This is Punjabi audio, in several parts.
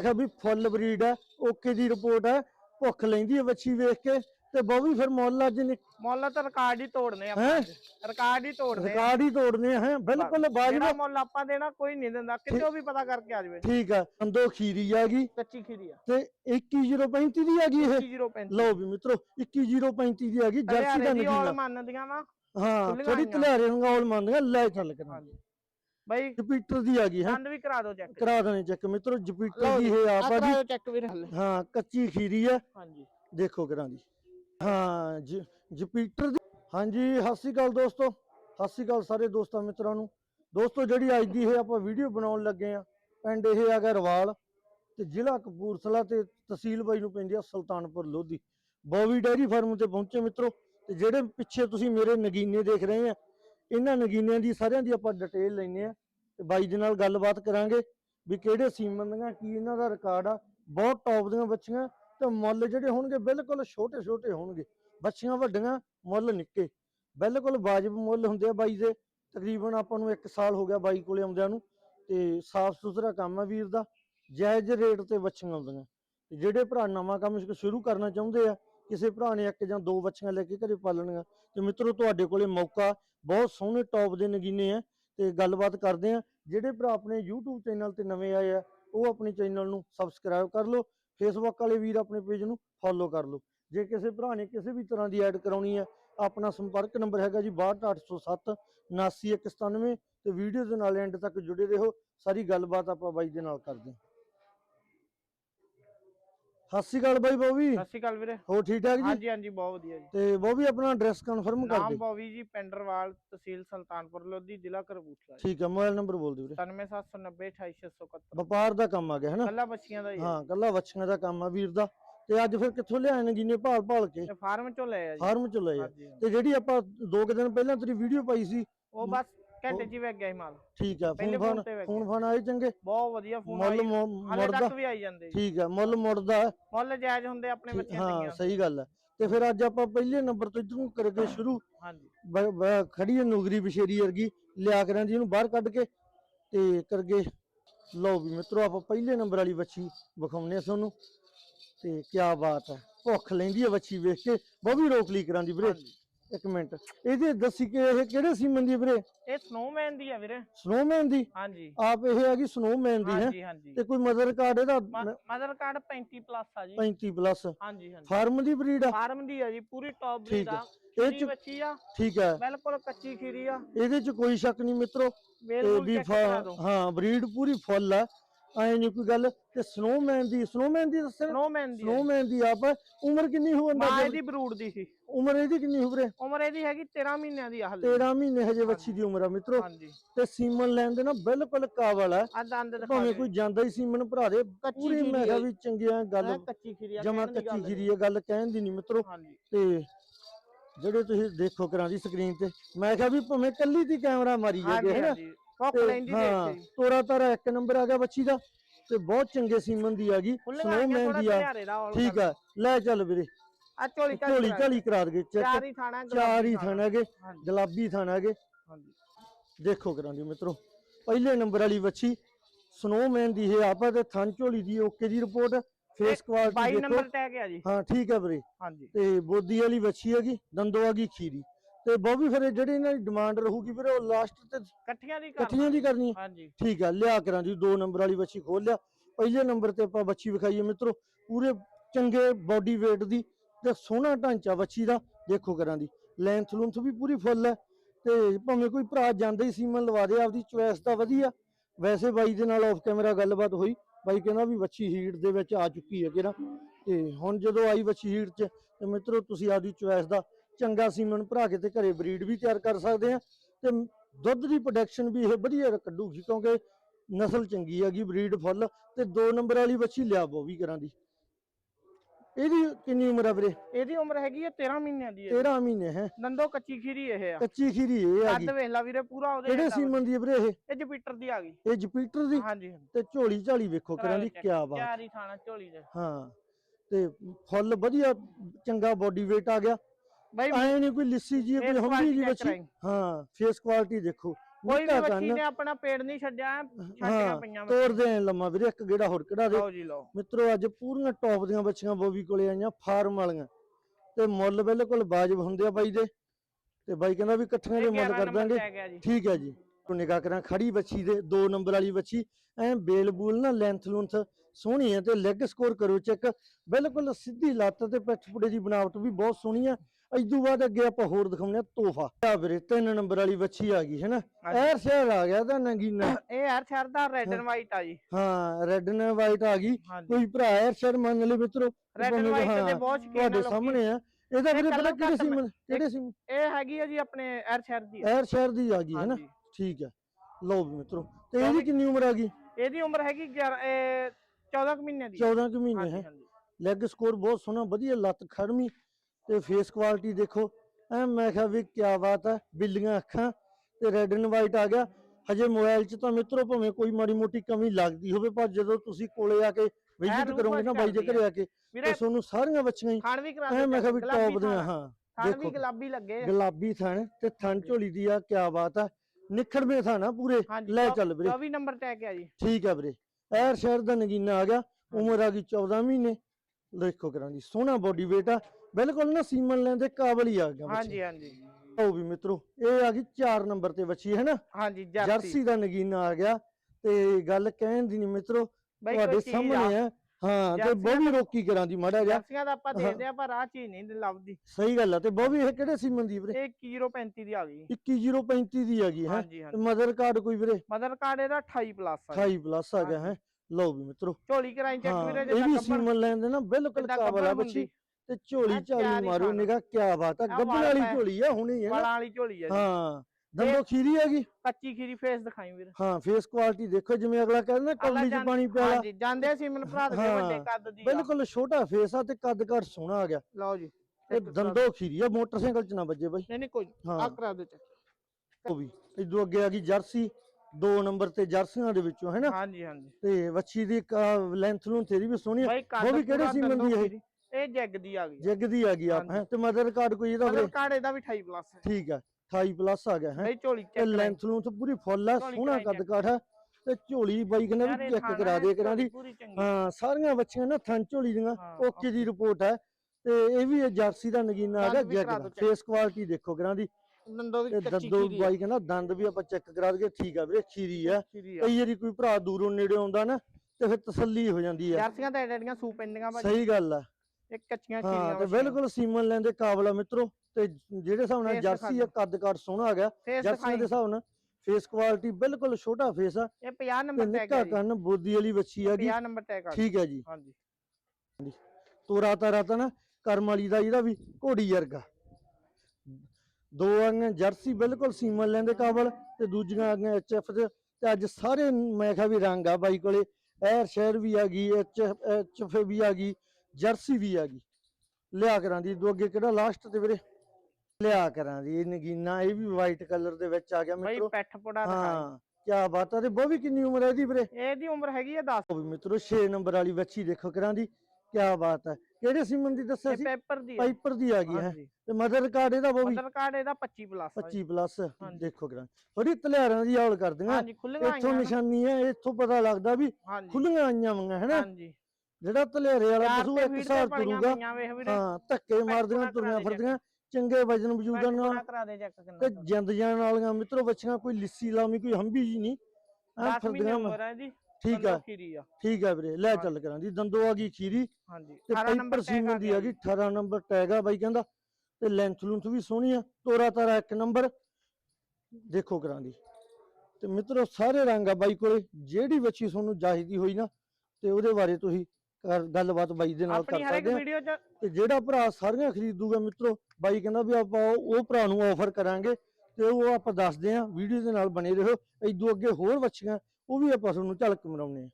ਕਿਹਾ ਵੀ ਫੁੱਲ ਬਰੀਡ ਹੈ ਓਕੇ ਦੀ ਰਿਪੋਰਟ ਹੈ ਭੁੱਖ ਲੈਂਦੀ ਹੈ ਵੱਛੀ ਵੇਖ ਕੇ ਤੇ ਬਹੁ ਵੀ ਫਿਰ ਮੁੱਲ ਅੱਜ ਨੇ ਮੁੱਲ ਤਾਂ ਰਿਕਾਰਡ ਹੀ ਤੋੜਨੇ ਆਪਾਂ ਹੈਂ? ਰਿਕਾਰਡ ਹੀ ਤੋੜਨੇ ਆ। ਰਿਕਾਰਡ ਹੀ ਤੋੜਨੇ ਹੈ? ਬਿਲਕੁਲ ਬਾਜਵਾ ਜਿਹੜਾ ਮੁੱਲ ਆਪਾਂ ਦੇਣਾ ਕੋਈ ਨਹੀਂ ਦਿੰਦਾ ਕਿਤੇ ਵੀ ਪਤਾ ਕਰਕੇ ਆ ਜਾਵੇ। ਠੀਕ ਹੈ ਅੰਦੋ ਖੀਰੀ ਆ ਗਈ। ਕੱਚੀ ਖੀਰੀ ਆ। ਤੇ 21035 ਦੀ ਆ ਗਈ ਇਹ। 035 ਲਓ ਵੀ ਮਿੱਤਰੋ 21035 ਦੀ ਆ ਗਈ ਜਰਸੀ ਦਾ ਹਰਿਆਣੇ ਦੀ ਔਲ ਨਗੀਨਾ ਮੰਨਦੀਆਂ ਵਾ। ਹਾਂ ਖੁੱਲੀਆਂ ਥੋੜੀ ਆਈਆਂ। ਤਲੇਰੇ ਨੂੰ ਔਲ ਮੰਨਦੀਆਂ ਲੈ ਚੱਲ ਕਰਾਂ ਹਾਂਜੀ ਬਾਈ ਜਪੀਟਰ ਦੀ ਆ ਗਈ ਹੈ? ਦੰਦ ਵੀ ਕਰਾ ਦਿਓ ਚੈੱਕ ਕਰਾ ਦੇਣੇ ਚੈੱਕ ਮਿੱਤਰੋ ਜਪੀਟਰ ਦੀ ਇਹ ਆਪ ਆ ਜੀ ਕਰਾਓ ਚੈੱਕ ਵੀਰ ਹੱਲੇ ਹਾਂ ਕੱਚੀ ਖੀਰੀ ਆ। ਹਾਂਜੀ। ਦੇਖੋ ਕਰਾਂ ਦੀ। ਹਾਂ ਜ- ਜੁਪੀਟਰ ਦੀ। ਹਾਂਜੀ ਸਤਿ ਸ਼੍ਰੀ ਅਕਾਲ ਦੋਸਤੋ। ਸਤਿ ਸ਼੍ਰੀ ਅਕਾਲ ਸਾਰੇ ਦੋਸਤਾਂ ਮਿੱਤਰਾਂ ਨੂੰ। ਦੋਸਤੋ ਜਿਹੜੀ ਅੱਜ ਦੀ ਇਹ ਆਪਾਂ ਵੀਡੀਓ ਬਣਾਉਣ ਲੱਗੇ ਆ ਪਿੰਡ ਇਹ ਹੈਗਾ ਰਵਾਲ ਤੇ ਜ਼ਿਲ੍ਹਾ ਕਪੂਰਥਲਾ ਤੇ ਤਹਿਸੀਲ ਬਾਈ ਨੂੰ ਪੈਂਦੀ ਆ ਸੁਲਤਾਨਪੁਰ ਲੋਧੀ। ਬੋਵੀ ਡੈਰੀ ਫਾਰਮ ਤੇ ਪਹੁੰਚੇ ਮਿੱਤਰੋ ਤੇ ਜਿਹੜੇ ਪਿੱਛੇ ਤੁਸੀਂ ਮੇਰੇ ਨਗੀਨੇ ਦੇਖ ਰਹੇ ਆ ਇਹਨਾਂ ਨਗੀਨਿਆਂ ਦੀ, ਸਾਰਿਆਂ ਦੀ ਆਪਾਂ ਡਿਟੇਲ ਲੈਣੇ ਆ ਤੇ ਬਾਈ ਦੇ ਨਾਲ ਗੱਲਬਾਤ ਕਰਾਂਗੇ ਵੀ ਕਿਹੜੇ ਸੀਮਨ ਦੀਆਂ ਕੀ ਇਹਨਾਂ ਦਾ ਰਿਕਾਰਡ ਆ। ਬਹੁਤ ਟੌਪ ਦੀਆਂ ਬੱਚੀਆਂ ਤੇ ਮੁੱਲ ਜਿਹੜੇ ਹੋਣਗੇ ਬਿਲਕੁਲ ਛੋਟੇ ਛੋਟੇ ਹੋਣਗੇ। ਬੱਚੀਆਂ ਵੱਡੀਆਂ, ਮੁੱਲ ਨਿੱਕੇ। ਬਿਲਕੁਲ ਵਾਜਬ ਮੁੱਲ ਹੁੰਦੇ ਆ ਬਾਈ ਦੇ। ਤਕਰੀਬਨ ਆਪਾਂ ਨੂੰ 1 ਸਾਲ ਹੋ ਗਿਆ ਬਾਈ ਕੋਲੇ ਆਉਂਦਿਆਂ ਨੂੰ ਤੇ ਸਾਫ਼ ਸੁਥਰਾ ਕੰਮ ਆ ਵੀਰ ਦਾ। ਜਾਇਜ਼ ਰੇਟ ਤੇ ਬੱਚੀਆਂ ਆਉਂਦੀਆਂ। ਤੇ ਜਿਹੜੇ ਭਰਾ ਨਵਾਂ ਕੰਮ ਸ਼ੁਰੂ ਕਰਨਾ ਚਾਹੁੰਦੇ ਆ, ਕਿਸੇ ਭਰਾ ਨੇ ਇੱਕ ਜਾਂ ਦੋ ਬੱਚੀਆਂ ਲੈ ਕੇ ਘਰੇ ਪਾਲਣੀਆਂ। ਤੇ ਮਿੱਤਰੋ, ਤੁਹਾਡੇ ਕੋਲੇ ਮੌਕਾ ਬਹੁਤ ਸੋਹਣੇ ਟੌਪ ਦੇ ਨਗੀਨੇ ਆ ਤੇ ਗੱਲਬਾਤ ਕਰਦੇ ਆ। ਜਿਹੜੇ ਭਰਾ ਆਪਣੇ YouTube ਚੈਨਲ ਤੇ ਨਵੇਂ ਆਏ ਆ, ਉਹ ਆਪਣੇ ਚੈਨਲ ਨੂੰ ਸਬਸਕ੍ਰਾਈਬ ਕਰ ਲਓ ਫੇਸਬੁੱਕ ਵਾਲੇ ਵੀਰ ਆਪਣੇ ਪੇਜ ਨੂੰ ਫੋਲੋ ਕਰ ਲਓ। ਜੇ ਕਿਸੇ ਭਰਾ ਨੇ ਕਿਸੇ ਵੀ ਤਰ੍ਹਾਂ ਦੀ ਐਡ ਕਰਾਉਣੀ ਹੈ ਆਪਣਾ ਸੰਪਰਕ ਨੰਬਰ ਹੈਗਾ ਜੀ 62807 79197 ਤੇ ਵੀਡੀਓ ਦੇ ਨਾਲ ਐਂਡ ਤੱਕ ਜੁੜੇ ਰਹੋ। ਸਾਰੀ ਗੱਲਬਾਤ ਆਪਾਂ ਬਾਈ ਦੇ ਨਾਲ ਕਰਦੇ ਹਾਂ। ਸਤਿ ਸ਼੍ਰੀ ਅਕਾਲ ਬਾਈ ਬੋਵੀ ਸਤਿ ਸ਼੍ਰੀ ਅਕਾਲ ਵੀਰੇ। ਹੋ ਠੀਕ ਠਾਕ ਜੀ? ਹਾਂਜੀ ਹਾਂਜੀ ਬਹੁਤ ਵਧੀਆ ਜੀ। ਤੇ ਬੋਵੀ ਆਪਣਾ ਐਡਰੈਸ ਕਨਫਰਮ ਕਰ ਨਾਮ ਦੇ ਬੋਵੀ ਜੀ ਪਿੰਡਰਵਾਲ ਤਹਿਸੀਲ ਸੁਲਤਾਨਪੁਰ ਲੋਧੀ ਜ਼ਿਲ੍ਹਾ ਕਰਬੂਟਲਾ ਠੀਕ ਹੈ ਮੋਬਾਈਲ ਨੰਬਰ ਬੋਲ ਦਿਓ ਵੀਰੇ। 9790 28671 ਵਪਾਰ ਦਾ ਕੰਮ ਆ ਗਿਆ ਹੈ ਨਾ ਕੱਲਾ ਬੱਚੀਆਂ ਦਾ ਹੀ ਹੈ ਕੱਲਾ ਵੱਛੀਆਂ ਦਾ ਕੰਮ ਆ ਵੀਰ ਦਾ। ਤੇ ਅੱਜ ਫਿਰ ਕਿੱਥੋਂ ਲਿਆਏ ਨੇ ਜਿਨੇ ਭਾਲ ਭਾਲ ਕੇ? ਫਾਰਮ ਚੋਂ ਲਏ ਆ ਜੀ। ਫਾਰਮ ਚ ਲਏ ਆ। ਤੇ ਜਿਹੜੀ ਆਪਾਂ ਦੋ ਕੁ ਦਿਨ ਪਹਿਲਾਂ ਤੇਰੀ ਵੀਡੀਓ ਪਾਈ ਸੀ ਉਹ ਬਸ ਘੰਟੇ ਚ ਹੀ ਵੇਚ ਗਿਆ ਸੀ ਮਾਲ। ਠੀਕ ਆ ਪਹਿਲੇ ਫੋਨ ਫੋਨ ਫਾਨ ਤੇ ਫੋਨ ਫਾਨ ਆਏ ਚੰਗੇ? ਬਹੁਤ ਵਧੀਆ ਫੋਨ ਮੁੱਲ ਆਈ। ਮੁ- ਹਾਲੇ ਮੁੜਦਾ? ਤੱਕ ਵੀ ਆਈ ਜਾਂਦੇ। ਜੀ ਠੀਕ ਆ ਮੁੱਲ ਮੁੜਦਾ। ਹੈ। ਮੁੱਲ ਜਾਇਜ਼ ਹੁੰਦੇ ਆਪਣੇ ਠੀਕ- ਬੱਚਿਆਂ ਹਾਂ ਸਹੀ ਗੱਲ ਹੈ ਤੇ ਫਿਰ ਅੱਜ ਆਪਾਂ ਪਹਿਲੇ ਨੰਬਰ ਤੋਂ ਇਧਰੋਂ ਕਰਕੇ ਸ਼ੁਰੂ। ਹਾਂਜੀ। ਬ- ਬ- ਖੜੀ ਹੈ ਨੁਗਰੀ ਬਸ਼ੇਰੀ ਵਰਗੀ ਲਿਆ ਕਰਾਂ ਜੀ ਇਹਨੂੰ ਬਾਹਰ ਕੱਢ ਕੇ। ਤੇ ਕਰਗੇ ਲਓ ਵੀ ਮਿੱਤਰੋ ਆਪਾਂ ਪਹਿਲੇ ਨੰਬਰ ਵਾਲੀ ਬੱਚੀ ਵਿਖਾਉਨੇ ਆ ਤੁਹਾਨੂੰ। ਤੇ ਕੀ ਬਾਤ ਹੈ ਭੁੱਖ ਲੈਂਦੀ ਹੈ ਬੱਚੀ ਵੇਖ ਕੇ। ਵੀ ਰੋਕ ਲਈ ਕਰਾਂ ਦੀ ਵੀਰੇ। ਹਾਂਜੀ। ਇੱਕ ਮਿੰਟ। ਇਹਦੇ ਦੱਸੀ ਕਿ ਇਹ ਕਿਹੜੇ ਸੀਮਨ ਦੀ ਵੀਰੇ? ਇਹ ਸਨੋਮੈਨ ਦੀ ਆ ਵੀਰੇ। ਸਨੋਮੈਨ ਦੀ? ਹਾਂਜੀ। ਆਪ ਇਹ ਹੈਗੀ ਸਨੋਮੈਨ ਦੀ ਹੈ। ਹਾਂਜੀ ਹਾਂਜੀ। ਤੇ ਕੋਈ ਮਦਰ ਕਾਰਡ ਇਹਦਾ? ਮਦਰ ਕਾਰਡ 35 ਪਲੱਸ ਆ ਜੀ। 35 ਪਲੱਸ ਹਾਂਜੀ ਹਾਂਜੀ। ਫਾਰਮ ਦੀ ਬਰੀਡ ਆ? ਫਾਰਮ ਦੀ ਆ ਜੀ ਪੂਰੀ ਟੌਪ ਬਰੀਡ। ਆ। ਇਹ ਚ- ਬੱਚੀ ਆ। ਠੀਕ ਹੈ। ਬਿਲਕੁਲ ਕੱਚੀ ਖੀਰੀ ਆ। ਇਹਦੇ ਚ ਕੋਈ ਸ਼ੱਕ ਨਹੀਂ ਮਿੱਤਰੋ? ਤੇ ਵੀ ਹਾਂ ਬਰੀਡ ਪੂਰੀ ਫੁੱਲ ਆ। ਐ ਨਹੀਂ ਕੋਈ ਗੱਲ ਤੇ ਸਨੋਮੈਨ ਦੀ ਸਨੋਮੈਨ ਦੀ ਦੱਸਿਆ ਸਨੋਮੈਨ ਦੀ। ਸਨੋਮੈਨ ਦੀ ਆਪ ਉਮਰ ਕਿੰਨੀ ਹੋ ਮਾਂ ਅੰਦਾਜ਼ਾ ਇਹਦੀ ਬਰੂਡ ਦੀ ਸੀ। ਉਮਰ ਇਹਦੀ ਕਿੰਨੀ ਹੋ ਵੀਰੇ? ਉਮਰ ਇਹਦੀ ਹੈਗੀ 13 ਮਹੀਨਿਆਂ ਦੀ ਹਲੇ। 13 ਮਹੀਨੇ ਹਜੇ ਬੱਚੀ ਦੀ ਉਮਰ ਆ ਮਿੱਤਰੋ। ਹਾਂਜੀ। ਤੇ ਸੀਮਨ ਲੈਣ ਦੇ ਨਾ ਬਿਲਕੁਲ ਕਾਬਲ ਆ। ਭਾਵੇਂ ਕੋਈ ਜਾਂਦਾ ਹੀ ਸੀਮਨ ਭਰਾ ਦੇ ਪੂਰੀ ਮੈਂ ਵੀ ਚੰਗੀਆਂ ਗੱਲ ਕੱਚੀ ਖੀਰੀ ਆ ਜਮਾ ਕੱਚੀ ਖੀਰੀ ਗੱਲ ਕਹਿਣ ਦੀ ਨਹੀਂ ਮਿੱਤਰੋ। ਤੇ ਜਿਹੜੇ ਤੁਸੀਂ ਦੇਖੋ ਕਰਾਂ ਦੀ ਸਕਰੀਨ ਤੇ ਮੈਂ ਕਿਹਾ ਵੀ ਭਾਵੇਂ ਕੱਲੀ ਦੀ ਕੈਮਰਾ ਮਾਰੀ ਜਾਗੇ ਹਾਂਜੀ। ਹੈਨਾ ਹਾਂਜੀ ਕੋਕ ਤੇ ਲੈਂਦੀ ਹਾਂ ਦੇਖ ਜੀ ਤੋਰਾ ਤਾਰਾ ਇੱਕ ਨੰਬਰ ਆ ਗਿਆ ਬੱਚੀ ਦਾ ਤੇ ਬਹੁਤ ਚੰਗੇ ਸੀਮਨ ਦੀ ਆ ਗਈ ਖੁੱਲੀਆਂ ਆਈਆਂ ਸਨੋਮੈਨ ਥੋੜਾ ਦੀ ਆ। ਧਿਆਰੇ ਦਾ ਔਲ ਠੀਕ ਆ ਲੈ ਚੱਲ ਵੀਰੇ। ਆ ਝੋਲੀ ਝੋਲੀ ਝਾਲੀ ਕਰਾ ਦਗੇ ਚਾਰ ਚੈੱਕ। ਹੀ ਥਾਣਾ ਚਾਰ ਹੀ ਥਾਣਾ। ਹੈਗੇ ਹਾਂਜੀ। ਗੁਲਾਬੀ ਥਾਣਾ ਹੈਗੇ। ਹਾਂਜੀ। ਦੇਖੋ ਕਰਾਂ ਦੀ ਮਿੱਤਰੋ ਪਹਿਲੇ ਨੰਬਰ ਵਾਲੀ ਬੱਚੀ ਸਨੋਮੈਨ ਦੀ ਇਹ ਆਪਾ ਤੇ ਥਣ ਝੋਲੀ ਦੀ ਓਕੇ ਦੀ ਰਿਪੋਰਟ ਫੇਸ 22 ਕੁਆਲਿਟੀ ਦੇਖੋ। ਨੰਬਰ ਟੈਗ ਆ ਜੀ। ਹਾਂ ਠੀਕ ਹੈ ਵੀਰੇ। ਹਾਂਜੀ। ਤੇ ਬੋਦੀ ਵਾਲੀ ਬੱਚੀ ਹੈਗੀ ਦੰਦੋ ਆ ਗਈ ਖੀਰੀ। ਤੇ ਬੋਬੀ ਫਿਰ ਜਿਹੜੀ ਇਹਨਾਂ ਦੀ ਡਿਮਾਂਡ ਰਹੂਗੀ ਵੀਰੇ ਉਹ ਲਾਸਟ ਤੇ ਇਕੱਠੀਆਂ ਦੀ ਕਰ ਇਕੱਠੀਆਂ ਦੀ ਕਰਨੀ ਹੈ ਹਾਂਜੀ। ਠੀਕ ਆ ਲਿਆ ਕਰਾਂ ਜੀ ਦੋ ਨੰਬਰ ਵਾਲੀ ਬੱਚੀ ਖੋਲ ਲਿਆ। ਪਹਿਲੇ ਨੰਬਰ ਤੇ ਆਪਾਂ ਬੱਚੀ ਵਿਖਾਈਏ ਮਿੱਤਰੋ ਪੂਰੇ ਚੰਗੇ ਬਾਡੀ weight ਦੀ ਤੇ ਸੋਹਣਾ ਢਾਂਚਾ ਬੱਚੀ ਦਾ ਦੇਖੋ ਕਰਾਂ ਦੀ। ਲੈਂਥ ਲੂੰਥ ਵੀ ਪੂਰੀ ਫੁੱਲ ਹੈ ਤੇ ਭਾਵੇਂ ਕੋਈ ਭਰਾ ਜਾਂਦਾ ਹੀ ਸੀਮਨ ਲਵਾ ਦੇ ਆਪਦੀ ਚੁਆਇਸ ਦਾ ਵਧੀਆ। ਵੈਸੇ ਬਾਈ ਦੇ ਨਾਲ ਆਫ ਕੈਮਰਾ ਗੱਲਬਾਤ ਹੋਈ ਬਾਈ ਕਹਿੰਦਾ ਵੀ ਬੱਚੀ ਹੀਟ ਦੇ ਵਿੱਚ ਆ ਚੁੱਕੀ ਹੈ ਕਿਹੜਾ ਤੇ ਹੁਣ ਜਦੋਂ ਆਈ ਬੱਚੀ ਹੀਟ 'ਚ ਤੇ ਮਿੱਤਰੋ ਤੁਸੀਂ ਆਪਦੀ ਚੁਆਇਸ ਦਾ ਚੰਗਾ ਸੀਮਨ ਭਰਾ ਕੇ ਤੇ ਘਰੇ ਬਰੀਡ ਵੀ ਤਿਆਰ ਕਰ ਸਕਦੇ ਆ ਤੇ ਦੁੱਧ ਦੀ ਪ੍ਰੋਡਕਸ਼ਨ ਵੀ ਇਹ ਵਧੀਆ ਕੱਢੂਗੀ ਕਿਉਂਕਿ ਨਸਲ ਚੰਗੀ ਹੈਗੀ ਬਰੀਡ ਫੁੱਲ ਤੇ ਦੋ ਨੰਬਰ ਵਾਲੀ ਬੱਚੀ ਲਿਆ ਬੋ ਵੀ ਕਰਾਂ ਦੀ। ਇਹਦੀ ਕਿੰਨੀ ਉਮਰ ਆ ਵੀਰੇ? ਇਹਦੀ ਉਮਰ ਹੈਗੀ ਹੈ 13 ਮਹੀਨਿਆਂ ਦੀ ਹੈ 13 ਮਹੀਨੇ ਹੈ? ਦੰਦੋ ਕੱਚੀ ਖੀਰੀ ਇਹ ਆ। ਕੱਚੀ ਖੀਰੀ ਇਹ ਆ ਗਈ ਕੱਦ ਵੇਖ ਲਾ ਵੀਰੇ ਪੂਰਾ ਉਹਦੇ ਕਿਹੜੇ। ਸੀਮਨ ਦੀ ਹੈ ਵੀਰੇ ਇਹ? ਇਹ ਜੁਪੀਟਰ ਦੀ ਆ ਗਈ। ਇਹ ਜੁਪੀਟਰ ਦੀ? ਹਾਂਜੀ। ਤੇ ਝੋਲੀ ਝਾਲੀ ਵੇਖੋ ਕਰਾਂ ਦੀ ਕੀ ਬਾਤ। ਚਾਰ ਥਾਣਾ ਝੋਲੀ ਦੇ ਹਾਂ। ਤੇ ਫੁੱਲ ਵਧੀਆ ਚੰਗਾ ਬਾਡੀ weight ਆ ਗਿਆ। ਬਾਈ ਐ ਨਹੀਂ ਕੋਈ ਲਿੱਸੀ ਜੀ ਕੋਈ ਹੁੰਦੀ ਜੀ ਬੱਚੀ। ਹਾਂ ਫੇਸ ਕੁਆਲਿਟੀ ਦੇਖੋ ਕੋਈ ਵੀ ਬੱਚੀ ਕੰਨ। ਨੇ ਆਪਣਾ ਪੇੜ ਨਹੀਂ ਛੱਡਿਆ ਛੱਡੀਆਂ ਹਾਂ ਪਈਆਂ ਤੋਰਦੇ ਐ ਲੰਮਾ ਵੀਰੇ ਇੱਕ ਗੇੜਾ ਹੋਰ ਕਢਾ ਦੇ। ਲਓ ਜੀ ਲਓ। ਮਿੱਤਰੋ ਅੱਜ ਪੂਰੀਆਂ ਟੌਪ ਦੀਆਂ ਬੱਚੀਆਂ ਬੋਬੀ ਕੋਲੇ ਆਈਆਂ ਫਾਰਮ ਵਾਲੀਆਂ। ਤੇ ਮੁੱਲ ਬਿਲਕੁਲ ਵਾਜਬ ਹੁੰਦੇ ਆ ਬਾਈ ਦੇ। ਤੇ ਬਾਈ ਕਹਿੰਦਾ ਵੀ ਇਕੱਠੀਆਂ ਦੇ ਮੁੱਲ 11 ਕਰ ਦਾਂਗੇ। ਆ ਠੀਕ ਹੈ ਜੀ। ਤੂੰ ਨਿਗਾਹ ਕਰਾਂ ਖੜੀ ਬੱਚੀ ਦੇ 2 ਨੰਬਰ ਵਾਲੀ ਬੱਚੀ ਐ ਬੇਲ ਬੂਲ ਨਾ ਲੈਂਥ ਲੂੰਥ ਸੋਹਣੀ ਹੈ ਤੇ ਲੈਗ ਸਕੋਰ ਕਰੋ ਚੈੱਕ ਬਿਲਕੁਲ ਸਿੱਧੀ ਲੱਤ ਤੇ ਪਿੱਠ ਪੁੜੇ ਦੀ ਬਣਾਵਟ ਵੀ ਬਹੁਤ ਸੋਹਣੀ ਆ। ਇਦੋਂ ਬਾਅਦ ਅੱਗੇ ਆਪਾਂ ਹੋਰ ਦਿਖਾਉਂਦੇ ਆ ਤੋਹਫਾ। ਆ ਵੀਰੇ 3 ਨੰਬਰ ਵਾਲੀ ਬੱਚੀ ਆ ਗਈ ਹੈ ਨਾ ਹਾਂਜੀ। ਐਰ ਸ਼ਹਿਰ ਆ ਗਿਆ ਤਾਂ ਨਗੀਨਾ। ਇਹ ਯਾਰ ਸ਼ਹਿਰ ਦਾ ਰੈੱਡ ਐਂਡ ਵਾਈਟ ਆ ਜੀ। ਹਾਂ ਰੈੱਡ ਨੇ ਵਾਈਟ ਆ ਗਈ। ਕੋਈ ਭਰਾ ਐਰ ਸ਼ਹਿਰ ਮੰਨ ਲੈ ਮਿੱਤਰੋ ਰੈੱਡ ਐਂਡ ਵਾਈਟ ਦੇ ਬਹੁਤ ਸ਼ੌਕੀਨ ਤੁਹਾਡੇ ਆ। ਸਾਹਮਣੇ ਆ। ਇਹਦਾ ਇਹ ਵੀਰੇ ਪਤਾ ਕਿਹੜੇ ਸੀਮਨ ਕਿਹੜੇ ਸੀਮਨ? ਇਹ ਹੈਗੀ ਆ ਜੀ ਆਪਣੇ ਐਰ ਸ਼ਹਿਰ ਦੀ ਆ। ਐਰ ਸ਼ਹਿਰ ਦੀ ਆ ਗਈ ਹੈ ਨਾ ਹਾਂਜੀ। ਠੀਕ ਹੈ ਲਓ ਮਿੱਤਰੋ ਤੇ ਇਹਦੀ। ਕਿੰਨੀ ਉਮਰ ਆ ਗਈ? ਇਹਦੀ ਉਮਰ ਹੈਗੀ 11 ਇਹ 14 ਕੁ ਮਹੀਨੇ ਦੀ। 14 ਕੁ ਮਹੀਨੇ ਹੈ? ਲੈਗ ਸਕੋਰ ਬਹੁਤ ਸੋਹਣਾ ਵਧੀਆ ਲੱਤ ਖੜਮੀ ਤੇ ਫੇਸ ਕੁਆਲਿਟੀ ਦੇਖੋ। ਐ ਮੈਂ ਕਿਹਾ ਵੀ ਕੀ ਬਾਤ ਹੈ ਬਿੱਲੀਆਂ ਅੱਖਾਂ ਤੇ ਰੈੱਡ ਐਂਡ ਵਾਈਟ ਆ ਗਿਆ। ਹਜੇ ਮੋਬਾਈਲ 'ਚ ਤਾਂ ਮਿੱਤਰੋ ਭਾਵੇਂ ਕੋਈ ਮਾੜੀ ਮੋਟੀ ਕਮੀ ਲੱਗਦੀ ਹੋਵੇ ਪਰ ਜਦੋਂ ਤੁਸੀਂ ਕੋਲੇ ਆ ਕੇ ਵਿਜ਼ਿਟ ਕਰੋਗੇ ਨਾ ਬਾਈ ਦੇ ਘਰੇ ਆ। ਕੇ ਤੇ ਤੁਹਾਨੂੰ ਸਾਰੀਆਂ ਬੱਚੀਆਂ ਹੀ ਖਾਣ ਵੀ ਮੈਂ ਕਿਹਾ ਵੀ ਟੌਪ ਦੀਆਂ ਹਾਂ ਥਣ ਦੇਖੋ। ਵੀ ਗੁਲਾਬੀ ਲੱਗੇ ਆ। ਗੁਲਾਬੀ ਥਣ ਤੇ ਥਣ ਝੋਲੀ ਦੀ ਆ ਕੀ ਬਾਤ ਹੈ ਨਿਖੜਵੇਂ ਥਣ ਆ ਪੂਰੇ। ਲੈ ਚੱਲ ਵੀਰੇ। 24 ਨੰਬਰ ਟੈਗ ਆ ਜੀ। ਠੀਕ ਹੈ ਵੀਰੇ। ਐਰ ਸ਼ਹਿਰ ਦਾ ਨਗੀਨਾ ਆ ਗਿਆ। ਉਮਰ ਆ ਗਈ 14 ਮਹੀਨੇ। ਦੇਖੋ ਕਰਾਂ ਦੀ ਸੋਹਣਾ ਬੋਡੀ weight ਆ। ਬਿਲਕੁਲ ਨਾ ਸੀਮਨ ਲੈਣ ਦੇ ਕਾਬਲ ਹੀ ਆ ਗਿਆ ਬੱਚਾ। ਹਾਂਜੀ ਹਾਂਜੀ। ਉਹ ਵੀ ਮਿੱਤਰੋ ਇਹ ਆ ਗਈ 4 ਨੰਬਰ ਤੇ ਬੱਚੀ ਹੈ ਨਾ? ਹਾਂਜੀ ਜਰਸੀ। ਦਾ ਨਗੀਨਾ ਆ ਗਿਆ ਤੇ ਗੱਲ ਕਹਿਣ ਦੀ ਨਹੀਂ ਮਿੱਤਰੋ ਤੁਹਾਡੇ ਸਾਹਮਣੇ ਆ। ਹਾਂ ਤੇ ਜਰਸੀਆਂ ਬਹੁ ਵੀ ਰੋਕੀ ਕਰਾਂ ਦੀ ਮਾੜਾ ਜਿਹਾ। ਜਰਸੀਆਂ ਦਾ ਆਪਾਂ। ਦੇਖਦੇ ਆ ਪਰ ਆ ਚੀਜ਼ ਨਹੀਂ ਲੱਭਦੀ। ਸਹੀ ਗੱਲ ਆ ਤੇ ਬਹੁ ਵੀ ਇਹ ਕਿਹੜੇ ਸੀਮਨ ਦੀ ਵੀਰੇ? ਇਹ 135 ਦੀ ਆ ਗਈ। 21035 ਦੀ ਆ ਗਈ ਹੈ? ਹਾਂਜੀ ਮਦਰ ਕਾਰਡ ਕੋਈ ਵੀਰੇ? ਮਦਰ ਕਾਰਡ ਇਹਦਾ 28 ਪਲੱਸ ਆ ਜੀ। 28 ਪਲੱਸ ਆ ਗਿਆ ਹੈ? ਲਓ ਵੀ ਮਿੱਤਰੋ। ਝੋਲੀ ਕਰਾਈ ਚੈੱਕ ਵੀਰੇ ਇਹ ਜਿੱਦਾਂ ਵੀ ਗੱਬਰ ਸੀਮਨ ਲੈਣ ਦੇ ਨਾ ਬਿਲਕੁਲ ਕਾਬਲ ਆ ਬੱਚੀ। ਤੇ ਝੋਲੀ ਝਾਲੀ ਹੀ ਮਾਰੋ। ਨਿਗਾ ਕੀ ਬਾਤ ਆ ਗੱਬਣ ਵਾਲਾ ਝੋਲੀ ਆ ਹੁਣੀ ਹੈ ਵਾਲਾਂ ਵਾਲੀ ਝੋਲੀ ਆ ਹਾਂ ਦੰਦੋ ਖੀਰੀ ਹੈਗੀ? ਕੱਚੀ ਖੀਰੀ ਫੇਸ ਦਿਖਾਈ ਵੀਰੇ। ਹਾਂ ਫੇਸ ਕੁਆਲਿਟੀ ਦੇਖੋ ਜਿਵੇਂ ਅਗਲਾ ਕਹਿੰਦਾ ਕੌਲੀ 'ਚ ਪਾਣੀ ਪਿਆਲਾ ਹਾਂਜੀ ਜਾਂਦੇ ਸੀ ਮੈਨੂੰ ਭਰਾ ਦੇ ਵੱਡੇ ਹਾਂ, ਕੱਦ ਦੀ। ਬਿਲਕੁਲ ਛੋਟਾ ਫੇਸ ਆ ਤੇ ਕੱਦ ਘੱਟ ਸੋਹਣਾ ਆ ਗਿਆ। ਲਓ ਜੀ ਇੱਕ ਦੰਦੋ ਖੀਰੀ ਆ ਮੋਟਰਸਾਈਕਲ 'ਚ ਨਾ ਵੱਜੇ ਬਾਈ। ਨਹੀਂ ਨਹੀਂ ਕੋਈ ਹਾਂ। ਆ ਕਰਾ ਦੇ ਚੈੱਕ ਉਹ ਵੀ ਇਦੋਂ ਅੱਗੇ ਆ ਗਈ ਜਰਸੀ 2 ਨੰਬਰ ਤੇ ਜਰਸੀਆਂ ਦੇ ਵਿੱਚੋਂ ਹੈ ਨਾ? ਹਾਂਜੀ ਹਾਂਜੀ। ਤੇ ਵੱਛੀ ਦੀ ਲੈਂਥ ਨੂੰ ਤੇਰੀ ਵੀ ਸੋਹਣੀ ਉਹ ਵੀ ਕਿਹੜੇ ਸੀਮਨ ਦੀ ਦੰਦੋਂ ਇਹ? ਇਹ ਜੈਗ ਦੀ ਆ ਗਈ। ਜੱਗ ਦੀ ਆ ਗਈ ਆਪ ਹੈ? ਤੇ ਮਦਰ ਕਾਰਡ ਕੋਈ ਇਹਦਾ ਮਦਰ ਕਾਰਡ ਇਹਦਾ ਵੀ 28 ਪਲੱਸ ਹੈ। ਠੀਕ ਆ 28 ਪਲੱਸ ਆ ਗਿਆ ਹੈ? ਬਈ ਝੋਲੀ ਚੈੱਕ ਲੈਂਥ ਨੂੰ ਤਾਂ ਪੂਰੀ ਫੁੱਲ ਝੋਲੀ ਸੋਹਣਾ ਕੱਦ ਕਾਠ ਆ ਤੇ ਝੋਲੀ ਬਾਈ ਕਹਿੰਦਾ ਵੀ ਚੈੱਕ ਕਰਾ ਦੇ ਕਰਾਂ ਦੀ ਹਾਂ ਸਾਰੀਆਂ ਬੱਚੀਆਂ ਨਾ ਥਣ ਝੋਲੀ ਦੀਆਂ ਹਾਂ, ਓਕੇ ਦੀ ਰਿਪੋਰਟ ਹੈ। ਤੇ ਇਹ ਵੀ ਇਹ ਜਰਸੀ ਦਾ ਨਗੀਨਾ ਆ ਗਿਆ ਜੈਗ ਦਾ। ਫੇਸ ਕੁਆਲਿਟੀ ਦੇਖੋ ਕਰਾਂ ਦੀ। ਦੰਦੋਂ ਦੀ ਕੱਚੀ ਦੰਦੋ। ਬਾਈ ਕਹਿੰਦਾ ਦੰਦ ਵੀ ਆਪਾਂ ਚੈੱਕ ਕਰਾ ਦਈਏ ਠੀਕ ਆ ਵੀਰੇ ਖੀਰੀ ਆ। ਕਈ ਵਾਰੀ ਕੋਈ ਭਰਾ ਦੂਰੋਂ ਨੇੜੇ ਆਉਂਦਾ ਨਾ ਤੇ ਫਿਰ ਤਸੱਲੀ ਹੋ ਜਾਂਦੀ ਆ। ਜਰਸੀਆਂ ਤਾਂ ਐਡੀਆਂ ਸੂ ਪੈਂਦੀਆਂ ਸਹੀ ਗੱਲ ਆ। ਇੱਕ ਕੱਚੀਆਂ ਹਾਂ ਤੇ ਬਿਲਕੁਲ ਸੀਮਨ ਲੈਂਦੇ ਕਾਬਲ ਆ ਮਿੱਤਰੋ। ਤੇ ਜਿਹੜੇ ਹਿਸਾਬ ਨਾਲ ਜਰਸੀ ਆ ਕੱਦ ਕਾਠ ਸੋਹਣਾ ਆ ਗਿਆ ਦਿਖਾਈ। ਦੇ ਹਿਸਾਬ ਨਾਲ ਫੇਸ ਕੁਆਲਿਟੀ ਬਿਲਕੁਲ ਛੋਟਾ ਫੇਸ ਆ। ਇਹ 50 ਤੇ ਨੰਬਰ ਟੈਗ ਨਿੱਕਾ ਹੈ ਕੰਨ ਬੋਦੀ ਵਾਲੀ ਬੱਚੀ ਆ ਗਈ 50 ਨੰਬਰ ਟੈਗ ਠੀਕ ਹੈ ਜੀ। ਹਾਂਜੀ। ਤੋਰਾ ਤਾਰਾ ਤਾਂ ਨਾ ਕਰਮ ਵਾਲੀ ਦਾ ਇਹਦਾ ਵੀ ਘੋੜੀ ਵਰਗਾ। ਦੋ ਆਂਗਾਂ ਜਰਸੀ ਬਿਲਕੁਲ ਸੀਮਨ ਲੈਂਦੇ ਕਾਬਲ ਤੇ ਦੂਜੀਆਂ ਆਂਗਾਂ ਐਚਐਫ ਦੇ। ਤੇ ਅੱਜ ਸਾਰੇ ਮੈਂ ਕਿਹਾ ਵੀ ਰੰਗ ਆ ਬਾਈ ਕੋਲੇ। ਐਰ ਸ਼ਹਿਰ ਵੀ ਆ ਗਈ ਐਚਐਫ ਵੀ ਆ ਗਈ। ਜਰਸੀ ਵੀ ਆ ਗਈ। ਲਿਆ ਕਰਾਂ ਦੀ ਦੋ ਅੱਗੇ ਕਿਹੜਾ ਲਾਸਟ ਤੇ ਵੀਰੇ? ਲਿਆ ਕਰਾਂ ਦੀ ਇਹ ਨਗੀਨਾ ਇਹ ਵੀ ਵਾਈਟ ਕਲਰ ਦੇ ਵਿੱਚ ਆ ਗਿਆ ਬਈ ਮਿੱਤਰੋ। ਪੈਠ ਪੁੜਾ ਦਿਖਾਈ ਹਾਂ ਕੀ ਬਾਤ ਆ ਤੇ ਬਹੁ ਵੀ ਕਿੰਨੀ ਉਮਰ ਹੈ ਇਹਦੀ ਵੀਰੇ? ਇਹਦੀ ਉਮਰ ਹੈਗੀ ਆ 10 ਉਹ ਵੀ ਮਿੱਤਰੋ 6 ਨੰਬਰ ਵਾਲੀ ਬੱਚੀ ਦੇਖੋ ਕਰਾਂ ਦੀ ਕੀ ਬਾਤ ਹੈ ਕਿਹੜੇ ਸੀਮਨ ਦੀ ਦੱਸਿਆ ਸੀ? ਪੇਪਰ ਦੀ ਹੈ ਪਾਈਪਰ ਦੀ ਆ ਗਈ ਹੈ। ਹਾਂਜੀ। ਤੇ ਮਦਰ ਕਾਰਡ ਇਹਦਾ ਉਹ ਵੀ ਮਦਰ ਕਾਰਡ ਇਹਦਾ 25 ਪਲੱਸ 25 ਪਲੱਸ। ਦੇਖੋ ਕਰਾਂ ਥੋੜੀ ਤਲਿਆਰਾਂ ਦੀ ਔਲ ਕਰਦੀਆਂ ਹਾਂਜੀ ਖੁੱਲੀਆਂ ਇੱਥੋਂ ਆਈਆਂ ਨਾ। ਨਿਸ਼ਾਨੀ ਹੈ ਇੱਥੋਂ ਪਤਾ ਲੱਗਦਾ ਵੀ ਹਾਂਜੀ। ਖੁੱਲੀਆਂ ਆਈਆਂ ਵੰਗਾ ਹੈਨਾ? ਹਾਂਜੀ। ਜਿਹੜਾ ਤਲਿਆਰੇ ਵਾਲਾ ਪਸ਼ੂ ਇੱਕ ਫੀਡ ਤੇ ਹਿਸਾਬ ਪਲੀਆਂ ਕਰੂਗਾ ਪਈਆਂ ਵੇਖ ਵੀਰੇ ਹਾਂ ਧੱਕੇ ਮਾਰਦੀਆਂ ਤੁਰੀਆਂ ਫਿਰਦੀਆਂ ਚੰਗੇ ਵਜਨ ਵਜੂਦਾਂ ਨਾਲ ਤੇ ਜਿੰਦ ਜਾਨ ਵਾਲੀਆਂ ਮਿੱਤਰੋ ਬੱਚੀਆਂ ਕੋਈ ਲਿੱਸੀ ਲਾਵੀਂ ਕੋਈ ਹੰਬੀ ਜੀ ਨਹੀਂ। ਐਂ 10 ਮਹੀਨੇ ਫਿਰਦੀਆਂ ਠੀਕ ਆ। ਆ। ਠੀਕ ਆ ਵੀਰੇ ਲੈ ਚੱਲ ਕਰਾਂ ਦੀ ਦੰਦੋ ਆ ਗਈ ਖੀਰੀ। ਹਾਂਜੀ। ਤੇ 18 ਪਾਈਪਰ ਨੰਬਰ ਟੈਗ ਆ ਹੈਗੀ 18 ਨੰਬਰ ਟੈਗ ਆ ਬਾਈ ਕਹਿੰਦਾ। ਤੇ ਲੈਂਥ ਲੂੰਥ ਵੀ ਸੋਹਣੀ ਆ ਤੋਰਾ ਤਾਰਾ ਇੱਕ ਨੰਬਰ। ਦੇਖੋ ਕਰਾਂ ਦੀ ਤੇ ਮਿੱਤਰੋ ਸਾਰੇ ਰੰਗ ਆ ਬਾਈ ਕੋਲੇ ਜਿਹੜੀ ਬੱਚੀ ਤੁਹਾਨੂੰ ਚਾਹੀਦੀ ਹੋਈ ਨਾ ਤੇ ਉਹਦੇ ਬਾਰੇ ਤੁਸੀਂ ਕਰ- ਗੱਲਬਾਤ ਬਾਈ ਦੇ ਨਾਲ ਕਰ ਆਪਣੀ ਹਰ ਇੱਕ ਸਕਦੇ ਆ ਵੀਡੀਓ 'ਚ ਤੇ ਜਿਹੜਾ ਭਰਾ ਸਾਰੀਆਂ ਖਰੀਦੂਗਾ ਮਿੱਤਰੋ ਬਾਈ ਕਹਿੰਦਾ ਵੀ ਆਪਾਂ ਉਹ ਉਹ ਭਰਾ ਨੂੰ ਆਫਰ ਕਰਾਂਗੇ ਤੇ ਉਹ ਆਪਾਂ ਦੱਸਦੇ ਆ ਵੀਡੀਓ ਦੇ ਨਾਲ ਬਣੇ ਰਹੋ। ਇਦੋਂ ਅੱਗੇ ਹੋਰ ਬੱਚੀਆਂ ਉਹ ਵੀ ਆਪਾਂ ਤੁਹਾਨੂੰ ਝਲਕ ਮਰਾਉਣੇ ਆ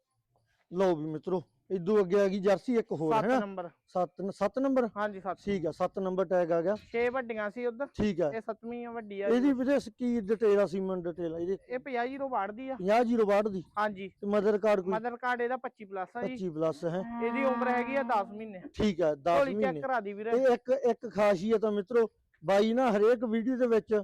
ਲਓ ਵੀ ਮਿੱਤਰੋ। ਇਦੋਂ ਅੱਗੇ ਆ ਗਈ ਜਰਸੀ ਇੱਕ ਹੋਰ 7 ਹੈ ਨੰਬਰ। 7 7 ਨੰਬਰ? ਹਾਂਜੀ 7 ਠੀਕ ਆ 7 ਨੰਬਰ ਟੈਗ ਆ ਗਿਆ। 6 ਵੱਡੀਆਂ ਸੀ ਉਧਰ। ਠੀਕ ਆ। ਇਹ ਸੱਤਵੀਂ ਵੱਡੀ ਆ। ਇਹਦੀ ਵੀਰੇ ਕੀ ਡਿਟੇਲ ਆ ਸੀਮਨ ਡਿਟੇਲ ਆ ਇਹਦੀ? ਇਹ 50 ਜੀਰੋ ਵਾੜਦੀ ਆ। 50 ਜੀਰੋ ਬਾੜ ਦੀ ਹਾਂਜੀ। ਤੇ ਮਦਰ ਕਾਰਡ ਕੋਈ? ਮਦਰ ਕਾਰਡ ਇਹਦਾ 25 ਪਲੱਸ ਆ ਜੀ। 25 ਪਲੱਸ ਹੈ? ਇਹਦੀ ਉਮਰ ਹੈਗੀ ਆ 10 ਮਹੀਨੇ। ਠੀਕ ਆ 10 ਝੋਲੀ ਚੈੱਕ ਮਹੀਨੇ। ਕਰਾ ਦੀ ਵੀਰੇ। ਤੇ ਇੱਕ ਇੱਕ ਖਾਸੀਅਤ ਆ ਮਿੱਤਰੋ ਬਾਈ ਨਾ ਹਰੇਕ ਵੀਡੀਓ ਦੇ ਵਿੱਚ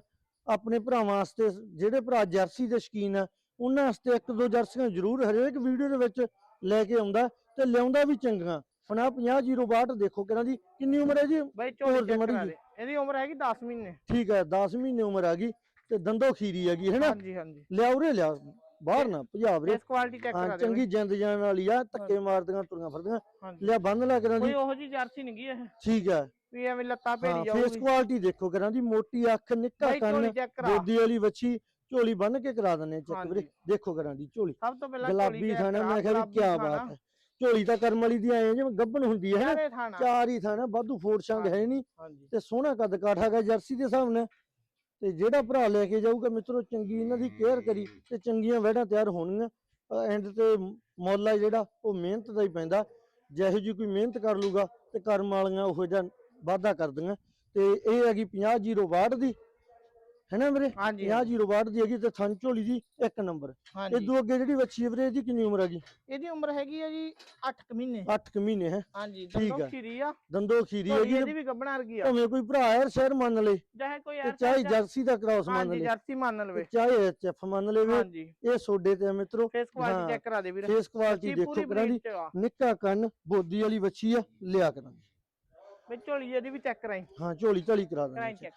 ਆਪਣੇ ਭਰਾਵਾਂ ਵਾਸਤੇ ਜਿਹੜੇ ਭਰਾ ਜਰਸੀ ਦੇ ਸ਼ਕੀਨ ਆ ਉਹਨਾਂ ਵਾਸਤੇ ਇੱਕ ਦੋ ਜਰਸੀਆਂ ਜ਼ਰੂਰ ਹਰੇਕ ਵੀਡੀਓ ਦੇ ਵਿੱਚ ਲੈ ਕੇ ਆਉਂਦਾ। ਤੇ ਲਿਆਉਂਦਾ ਵੀ ਚੰਗੀਆਂ। ਹੁਣ ਆ 5062 ਦੇਖੋ ਕਿਹਨਾਂ ਦੀ ਕਿੰਨੀ ਉਮਰ ਹੈ ਜੀ? ਬਾਈ ਝੋਲੀ ਚੈੱਕ ਕਰਾ। ਦੇ ਇਹਦੀ ਉਮਰ ਹੈਗੀ 10 ਮਹੀਨੇ। ਠੀਕ ਹੈ 10 ਮਹੀਨੇ ਉਮਰ ਆ ਗਈ ਤੇ ਦੰਦੋ ਖੀਰੀ ਹੈਗੀ ਹੈਨਾ ਹਾਂਜੀ ਹਾਂਜੀ। ਲਿਆ ਉਰੇ ਲਿਆ ਬਾਹਰ ਨਾ ਪੰਜਾਬ ਰੇ ਇਸ ਕੁਆਲਿਟੀ ਚੈੱਕ ਹਾਂ ਕਰਾ ਦੇ ਚੰਗੀ ਜਿੰਦ ਜਾਨ ਵਾਲੀ ਆ ਧੱਕੇ ਮਾਰਦੀਆਂ ਤੁਰੀਆਂ ਫਿਰਦੀਆਂ। ਲਿਆ ਬੰਨ ਲਾ ਕਰਾਂ ਕੋਈ ਦੀ ਉਹੋ ਜੀ ਜਰਸੀ ਨਹੀਂ ਗਈ ਇਹ। ਠੀਕ ਹੈ। ਵੀ ਐਵੇਂ ਲੱਤਾਂ ਭੇੜੀ ਫੇਸ ਜਾਊਗੀ। ਕੁਆਲਿਟੀ ਦੇਖੋ ਕਰਾਂ ਦੀ ਮੋਟੀ ਅੱਖ ਨਿੱਕਾ ਕੰਨ ਗੋਦੀ ਵਾਲੀ ਵੱਛੀ ਝੋਲੀ ਬੰਨ ਕੇ ਕਰਾ ਦਿੰਨੇ ਚੈੱਕ ਵੀਰੇ। ਦੇਖੋ ਕਰਾਂ ਦੀ ਝੋਲੀ। ਸਭ ਤੋਂ ਪਹਿਲਾਂ ਗੁਲਾਬੀ ਥਾਣਾ ਮੈਂ ਕਿਹਾ ਵੀ ਕੀ ਬਾਤ ਹੈ। ਝੋਲੀ ਤਾਂ ਕਰਮ ਵਾਲੀ ਦੀ ਆਏ ਜਿਵੇਂ ਗੱਬਨ ਹੁੰਦੀ ਹੈ ਥਾਣਾ। ਚਾਰ ਹੀ ਥਾਣਾ ਵਾਧੂ ਫੋੜ ਛੰਗ ਹੈ ਨਹੀਂ। ਹਾਂਜੀ। ਤੇ ਸੋਹਣਾ ਕੱਦ ਕਾਠ ਹੈਗਾ ਜਰਸੀ ਦੇ ਹਿਸਾਬ ਨਾਲ। ਤੇ ਜਿਹੜਾ ਭਰਾ ਲੈ ਕੇ ਜਾਊਗਾ ਮਿੱਤਰੋ ਚੰਗੀ ਇਹਨਾਂ ਦੀ ਕੇਅਰ ਕਰੀ ਤੇ ਚੰਗੀਆਂ ਵਹਿੜਾਂ ਤਿਆਰ ਹੋਣਗੀਆਂ। ਐਂਡ ਤੇ ਮੁੱਲ ਆ ਜਿਹੜਾ ਉਹ ਮਿਹਨਤ ਦਾ ਹੀ ਪੈਂਦਾ। ਜਿਹੋ ਜੀ ਕੋਈ ਮਿਹਨਤ ਕਰ ਲੂਗਾ ਤੇ ਕਰਮ ਵਾਲੀਆਂ ਉਹੋ ਜਿਹਾ ਵਾਅਦਾ ਕਰਦੀਆਂ ਤੇ ਇਹ ਹੈਗੀ 50 ਦੀ। ਹੈਨਾ ਵੀਰੇ? ਹਾਂਜੀ 50 ਦੀ ਹੈਗੀ ਤੇ ਥਣ ਝੋਲੀ ਦੀ ਇੱਕ ਨੰਬਰ। ਹਾਂਜੀ। ਇਦੋਂ ਅੱਗੇ ਜਿਹੜੀ ਵੱਛੀ ਹੈ ਵੀਰੇ ਇਹਦੀ ਕਿੰਨੀ ਉਮਰ ਹੈਗੀ? ਇਹਦੀ ਉਮਰ ਹੈਗੀ ਆ ਜੀ 8 ਮਹੀਨੇ। 8 ਮਹੀਨੇ ਹੈ? ਹਾਂਜੀ ਠੀਕ ਦੰਦੋਂ ਆ। ਖੀਰੀ ਆ। ਦੰਦੋ ਖੀਰੀ ਹੈਗੀ ਇਹਦੀ ਵੀ ਗੱਬਣਾ ਵਰਗੀ ਆ। ਭਾਵੇਂ ਕੋਈ ਭਰਾ ਯਾਰ ਸ਼ਹਿਰ ਮੰਨ ਲੇ। ਚਾਹੇ ਕੋਈ ਤੇ ਚਾਹੇ ਜਰਸੀ ਦਾ ਕ੍ਰਾਸ ਮੰਨ ਹਾਂਜੀ ਲੇ। ਜਰਸੀ ਮੰਨ ਲਵੇ। ਚਾਹੇ ਐਚਐਫ ਮੰਨ ਲਵੇ ਹਾਂਜੀ। ਇਹ ਸੋਡੇ ਤੇ ਆ ਮਿੱਤਰੋ। ਫੇਸ ਹਾਂ। ਕੁਆਲਿਟੀ ਚੈੱਕ ਕਰਾ ਦੇ ਵੀਰੇ। ਫੇਸ ਕੁਆਲਿਟੀ ਦੇਖੋ ਕਰਾਂ ਦੀ। ਆ। ਨਿੱਕਾ ਕੰਨ ਬੋਦੀ ਵਾਲੀ ਬੱਚੀ ਆ ਲਿਆ ਕਰਾਂ ਵੀ ਝੋਲੀ ਇਹਦੀ ਵੀ ਚੈੱਕ ਕਰਾਈ। ਹਾਂ ਝੋਲੀ ਝੋਲੀ ਕਰਾ ਕਰਾਈ ਦਾਂਗੇ ਚੈੱਕ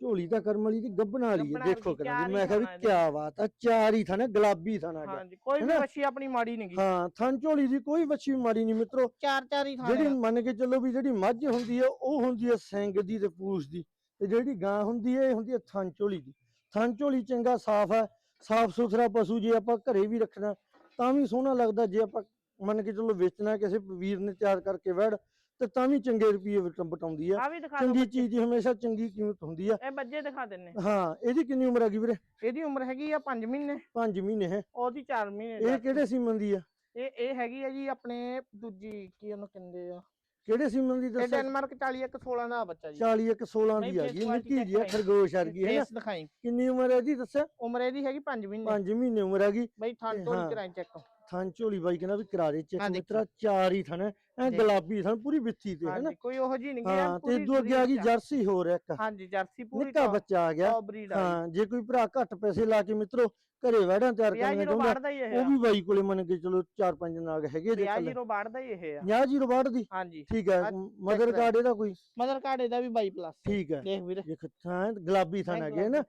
ਝੋਲੀ ਤਾਂ ਕਰਮ ਵਾਲੀ ਦੀ ਗੱਬਣਾ ਵਾਲੀ ਹੈ ਗੱਭਣਾ ਦੇਖੋ ਵਾਲੀ, ਕਰਾਂ ਚਾਰ ਦੀ ਹੀ ਮੈਂ ਕਿਹਾ ਵੀ ਥਾਣਾ ਕੀ ਬਾਤ ਆ ਚਾਰ ਹੀ ਥਾਣਾ ਗੁਲਾਬੀ ਥਾਣਾ ਹੈਗਾ ਹਾਂਜੀ ਕੋਈ ਵੀ ਹੈਨਾ? ਆਪਣੀ ਮਾੜੀ ਨਹੀਂ ਗਈ ਹਾਂ ਥਣ ਝੋਲੀ ਦੀ ਕੋਈ ਬੱਚੀ ਮਾਰੀ ਨਹੀਂ ਮਿੱਤਰੋ। ਚਾਰ ਚਾਰ ਹੀ ਜਿਹੜੀ ਥਾਣੇ ਮੰਨ ਕੇ ਚੱਲੋ ਵੀ ਜਿਹੜੀ ਮੱਝ ਹੁੰਦੀ ਹੈ ਉਹ ਹੁੰਦੀ ਹੈ ਸਿੰਗ ਦੀ ਤੇ ਪੂਛ ਦੀ ਤੇ ਜਿਹੜੀ ਗਾਂ ਹੁੰਦੀ ਹੈ ਇਹ ਹੁੰਦੀ ਹੈ ਥਣ ਝੋਲੀ ਦੀ। ਥਣ ਝੋਲੀ ਚੰਗਾ ਸਾਫ਼ ਹੈ ਸਾਫ਼ ਸੁਥਰਾ ਪਸ਼ੂ ਜੇ ਆਪਾਂ ਘਰੇ ਵੀ ਰੱਖਣਾ ਤਾਂ ਵੀ ਸੋਹਣਾ ਲੱਗਦਾ ਜੇ ਆਪਾਂ ਮੰਨ ਕੇ ਚੱਲੋ ਵੇਚਣਾ ਕਿਸੇ ਵੀਰ ਨੇ ਤਿਆਰ ਕਰਕੇ ਵੜ ਤੇ ਤਾਂ ਵੀ ਚੰਗੇ ਰੁਪਏ ਬਟਾਉਂਦੀ ਆ। ਆ ਵੀ ਦਿਖਾ ਦਿਓ ਚੰਗੀ। ਚੀਜ਼ ਦੀ ਹਮੇਸ਼ਾ ਚੰਗੀ ਕੀਮਤ ਹੁੰਦੀ ਆ। ਇਹ ਬੱਜੇ ਦਿਖਾ ਦਿੰਨੇ। ਹਾਂ ਇਹਦੀ ਕਿੰਨੀ ਉਮਰ ਹੈਗੀ ਵੀਰੇ? ਇਹਦੀ ਉਮਰ ਹੈਗੀ ਆ 5 ਮਹੀਨੇ। 5 ਮਹੀਨੇ ਹੈ। ਉਹਦੀ 4 ਮਹੀਨੇ ਇਹ ਦਾ। ਕਿਹੜੇ ਸੀਮਨ ਦੀ ਆ? ਇਹ ਇਹ ਹੈਗੀ ਆ ਜੀ ਆਪਣੇ ਦੂਜੀ ਕੀ ਉਹਨੂੰ ਕਹਿੰਦੇ ਆ? ਕਿਹੜੇ ਸੀਮਨ ਦੀ ਇਹ ਡੈਨਮਾਰਕ 40 ਇੱਕ 16 ਦਾ ਬੱਚਾ ਜੀ। 40 ਇੱਕ 16 ਨਹੀਂ, ਦੀ quality ਨਿੱਕੀ ਜੀ ਆ ਖਰਗੋਸ਼ ਵਰਗੀ ਹੈ ਨਾ? ਫੇਸ ਦਿਖਾਈ। ਕਿੰਨੀ ਉਮਰ ਹੈ ਇਹਦੀ ਦੱਸਿਆ? ਉਮਰ ਇਹਦੀ ਹੈਗੀ 5 ਮਹੀਨੇ। 5 ਮਹੀਨੇ ਉਮਰ ਹੈਗੀ। ਬਈ ਠੰਡ ਤੇ ਹਾਂ। ਚੈੱਕ। ਥਾਂ ਝੋਲੀ ਬਾਈ ਕਹਿੰਦਾ ਵੀ ਕਰਾ ਦੇ ਚੈੱਕ ਹਾਂ। ਮਿੱਤਰਾ ਚਾਰ ਹੀ ਥਣ ਐ। ਗੁਲਾਬੀ ਥਣ ਪੂਰੀ ਵਿੱਥੀ ਤੇ ਹੈ ਨਾ? ਹਾਂਜੀ ਕੋਈ ਉਹੋ ਜੀ ਨਹੀਂ ਹਾਂ ਤੇ ਇਦੋਂ ਅੱਗੇ ਆ ਗਈ ਜਰਸੀ ਹੋਰ ਇੱਕ। ਹਾਂਜੀ ਜਰਸੀ ਪੂਰੀ ਨਿੱਕਾ ਬੱਚਾ ਆ ਗਿਆ। ਹਾਂ ਜੇ। ਕੋਈ ਭਰਾ ਘੱਟ ਪੈਸੇ ਲਾ ਕੇ ਮਿੱਤਰੋ ਘਰੇ ਵੜਾਂ ਤਿਆਰ ਕਰਨਾ ਚਾਹੁੰਦਾ ਬਾੜ ਦਾ ਉਹ ਵੀ ਬਾਈ ਕੋਲੇ ਮੰਨ ਕੇ ਚਲੋ ਚਾਰ ਪੰਜ ਨਾਗ ਹੈਗੇ ਜੇ ਵਿਆਹ ਕੱਲ ਜੀਰੋ ਬਾੜ ਦਾ ਹੀ ਇਹ ਆ। 50 ਦੀ ਹਾਂਜੀ। ਠੀਕ ਹੈ ਮਦਰ। ਕਾਰਡ ਇਹਦਾ ਕੋਈ? ਮਦਰ ਕਾਰਡ ਇਹਦਾ ਵੀ 22 ਪਲੱਸ ਠੀਕ ਹੈ। ਦੇਖ ਵੀਰੇ। ਦੇਖ ਥਾਂ ਗੁਲਾਬੀ ਥਾਂ ਆ ਗਿਆ ਨਾ?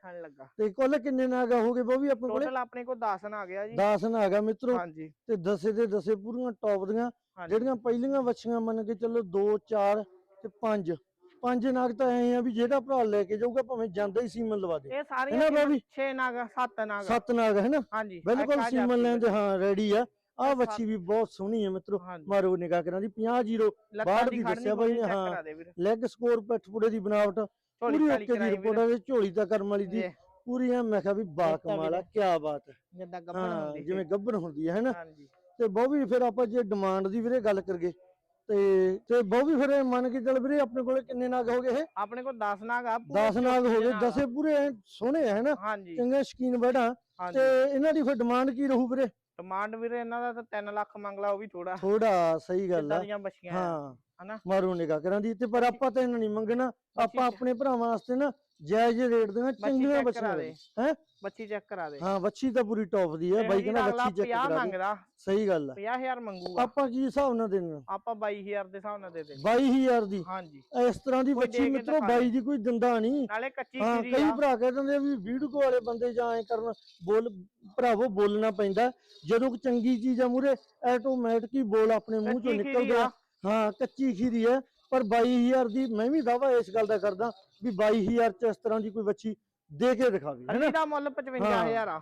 ਤੇ ਕੁੱਲ ਕਿੰਨੇ ਨਾਗ ਹੋਗੇ ਉਹ ਵੀ ਆਪਣੇ ਕੋਲੇ? ਟੋਟਲ ਆਪਣੇ ਕੋਲ 10 ਆ ਗਿਆ ਜੀ। 10 ਨਾਗ ਆ ਮਿੱਤਰੋ। ਹਾਂਜੀ। ਤੇ ਦਸੇ ਦੇ ਦਸੇ ਪੂਰੀਆਂ ਟੌਪ ਦੀਆਂ। ਜਿਹੜੀਆਂ ਪਹਿਲੀਆਂ ਵੱਛੀਆਂ ਮੰਨ ਕੇ ਚੱਲੋ 2 4 ਤੇ 5 ਪੰਜ ਨਾਗ ਤਾਂ ਐ ਆ ਵੀ ਜਿਹੜਾ ਭਰਾ ਲੈ ਕੇ ਜਾਊਗਾ ਭਾਵੇਂ ਜਾਂਦਾ ਹੀ ਸੀਮਨ ਲਵਾ ਦੇ। ਇਹ ਸਾਰੀਆਂ ਬਾਬੀ 6 ਨਾਗ 7 ਨਾਗ। ਸੱਤ ਨਾਗ ਹੈ ਨਾ? ਹਾਂਜੀ ਬਿਲਕੁਲ ਸੀਮਨ ਲੈਣ ਬੱਚੀ। ਹਾਂ ਰੈਡੀ ਆ। ਆ ਵੱਛੀ ਵੀ ਬਹੁਤ ਸੋਹਣੀ ਹੈ ਮਿੱਤਰੋ। ਮਾਰੋ ਨਿਗਾਹ ਕਰਾਂ ਦੀ। 50 ਜ਼ੀਰੋ ਲੱਤਾਂ ਬਾਹਰ ਦੀ ਦੀ ਖੜਨੀ ਦੱਸਿਆ ਬਾਈ ਨੇ, ਹਾਂ। ਦੇ ਲੈਗ ਸਕੋਰ ਪਿੱਠਪੁੜੇ ਦੀ ਬਣਾਵਟ। ਪੂਰੀ ਓਕੇ ਦੀ ਰਿਪੋਰਟ ਤੇ ਝੋਲੀ ਤਾਂ ਕਰਮ ਵਾਲੀ ਦੀ। ਪੂਰੀ ਐ ਮੈਂ ਕਿਹਾ ਵੀ ਬਾ ਕਮਾਲ ਆ। ਕੀ ਬਾਤ ਹੈ। ਜਿੱਦਾਂ ਗੱਭਣ ਹਾਂ ਹੁੰਦੀ ਜਿਵੇਂ ਗੱਭਣ ਹੁੰਦੀ ਹੈ ਹੈਨਾ ਹਾਂਜੀ। ਤੇ ਬਹੁ ਵੀ ਫਿਰ ਆਪਾਂ ਜੇ ਡਿਮਾਂਡ ਦੀ ਵੀਰੇ ਗੱਲ ਕਰਗੇ ਤੇ ਤੇ ਬਹੁ ਵੀ ਫਿਰ ਮੰਨ ਕੇ ਚੱਲ ਵੀਰੇ ਆਪਣੇ ਕੋਲੇ ਕਿੰਨੇ ਨਾਗ ਹੋ ਗਏ ਇਹ? ਆਪਣੇ ਕੋਲ 10 ਨਾਗ ਆ ਪੂਰੇ 10 ਨਾਗ ਹੋ ਗਏ ਨਾਗ। 10 ਪੂਰੇ ਸੋਹਣੇ ਹੈ ਨਾ ਚੰਗੇ ਸ਼ਕੀਨ ਹਾਂਜੀ। ਤੇ ਇਹਨਾਂ ਦੀ ਫਿਰ ਡਿਮਾਂਡ ਕੀ ਰਹੂ ਵੀਰੇ? ਡਿਮਾਂਡ ਵੀਰੇ ਇਹਨਾਂ ਦਾ ਤਾਂ 3 ਲੱਖ ਮੰਗਲਾ ਉਹ ਵੀ ਥੋੜਾ ਥੋੜਾ ਸਹੀ ਗੱਲ ਆ। ਹਾਂ। ਹਨਾ? ਮਾਰੂ ਨਿਗਾਹ ਕਰਾਂ ਦੀ ਤੇ ਪਰ ਆਪਾਂ ਤਾਂ ਇਹਨਾਂ ਨਹੀਂ ਮੰਗਣਾ। ਆਪਾਂ ਆਪਣੇ ਭਰਾਵਾਂ ਵਾਸਤੇ ਨਾ ਜਾਇਜ਼ ਰੇਟ ਦੀਆਂ ਬੱਚੀ ਚੰਗੀਆਂ ਬੱਚੀਆਂ ਦੇ। ਦੇ ਹੈਂ? ਬੱਚੀ ਚੈੱਕ ਕਰਾ ਦੇ। ਹਾਂ ਬੱਚੀ ਤਾਂ ਪੂਰੀ ਟੌਪ ਦੀ ਹੈ ਬਾਈ ਕਹਿੰਦਾ ਬੱਚੀ ਚੈੱਕ 50 ਕਰਾ ਦੇ। ਮੰਗਦਾ। ਸਹੀ ਗੱਲ ਆ। 50000 ਮੰਗੂਗਾ। ਆਪਾਂ ਕੀ ਹਿਸਾਬ ਨਾਲ ਦੇਣਾ ਆਪਾਂ 22000 ਦੇ ਹਿਸਾਬ ਨਾਲ ਦੇ ਦੇ 22000 ਦੀ। ਹਾਂਜੀ। ਇਸ ਤਰ੍ਹਾਂ ਦੀ ਬੱਚੀ ਦੇ ਮਿੱਤਰੋ ਦੇ। ਬਾਈ ਦੀ ਕੋਈ ਦਿੰਦਾ ਨਹੀਂ। ਨਾਲੇ ਕੱਚੀ ਹਾਂ ਖੀਰੀ ਕਈ ਭਰਾ ਕਹਿ ਦਿੰਦੇ ਵੀ ਵੀਡੀਓ ਵਾਲੇ ਬੰਦੇ ਜਾਂ ਐ ਕਰਨ ਬੋਲ ਭਰਾਵੋ ਬੋਲਣਾ ਪੈਂਦਾ। ਜਦੋਂ ਚੰਗੀ ਚੀਜ਼ ਆ ਮੂਰੇ ਆਟੋਮੈਟਿਕ ਹੀ ਬੋਲ ਆਪਣੇ ਮੂੰਹ ਚੋਂ ਕੱਚੀ ਨਿਕਲ ਖੀਰੀ ਗਿਆ ਆ। ਹਾਂ ਕੱਚੀ ਖੀਰੀ ਹੈ ਪਰ 22000 ਦੀ ਮੈਂ ਵੀ ਦਾਵਾ ਇਸ ਗੱਲ ਦਾ ਕਰਦਾ। ਵੀ 22000 ਚ ਇਸ ਤਰ੍ਹਾਂ ਦੀ ਕੋਈ ਬੱਚੀ ਦੇ ਕੇ ਦਿਖਾਵੇ ਕੱਲੀ ਦਾ ਮੁੱਲ 55000 ਆ।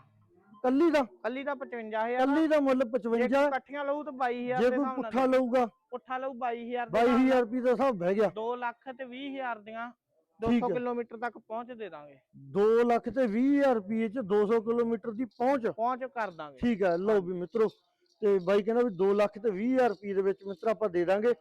ਕੱਲੀ ਦਾ? ਕੱਲੀ ਦਾ 55000 ਆ। ਕੱਲੀ ਦਾ ਮੁੱਲ ਜੇ 55 ਕੋਈ ਇਕੱਠੀਆਂ ਲਊ ਤਾਂ 22000 ਜੇ ਕੋਈ ਹਿਸਾਬ ਪੁੱਠਾ ਨਾਲ ਲਊਗਾ। ਪੁੱਠਾ ਲਊ 22000 ਦੇ 22000 ਰੁਪਏ ਦਾ ਹਿਸਾਬ ਬਹਿ ਗਿਆ। 2 ਲੱਖ ਤੇ 20000 ਦੀਆਂ ਠੀਕ 200 ਆ। ਕਿਲੋਮੀਟਰ ਤੱਕ ਪਹੁੰਚ ਦੇ ਦਾਂਗੇ। 2 ਲੱਖ ਤੇ 20000 ਰੁਪਏ ਚ 200 ਕਿਲੋਮੀਟਰ ਦੀ ਪਹੁੰਚ। ਪਹੁੰਚ ਕਰ ਦਾਂਗੇ। ਠੀਕ ਹੈ ਲਓ ਵੀ ਮਿੱਤਰੋ ਤੇ ਬਾਈ ਕਹਿੰਦਾ ਵੀ 2 ਲੱਖ ਤੇ 20000 ਰੁਪਏ ਦੇ ਵਿੱਚ ਮਿੱਤਰ ਆਪਾਂ ਦੇ ਦਾਂਗੇ।